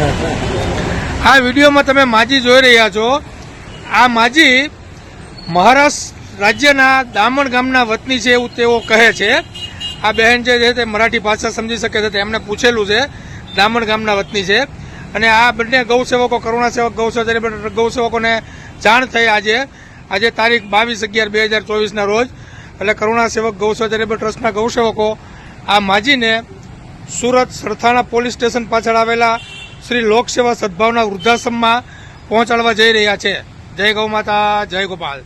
આ વિડીયોમાં તમે માજી જોઈ રહ્યા છો. આ માજી મહારાષ્ટ્ર રાજ્યના દામણ ગામના વતની છે એવું તેઓ કહે છે. આ બહેન જે છે તે મરાઠી ભાષા સમજી શકે છે તેમણે પૂછેલું છે. દામણ ગામના વતની છે. અને આ બંને ગૌસેવકો કરુણા સેવક ગૌસેવક ગૌસેવકોને જાણ થઈ આજે. આજે તારીખ બાવીસ અગિયાર બે હજાર ચોવીસના રોજ. એટલે કરુણા સેવક ગૌસેવા ટ્રસ્ટના ગૌસેવકો આ માજીને સુરત સરથાણા પોલીસ સ્ટેશન પાછળ આવેલા શ્રી લોકસેવા સદભાવના વૃદ્ધાશ્રમમાં પહોંચાડવા જઈ રહ્યા છે. જય ગૌ માતા જય ગોપાલ.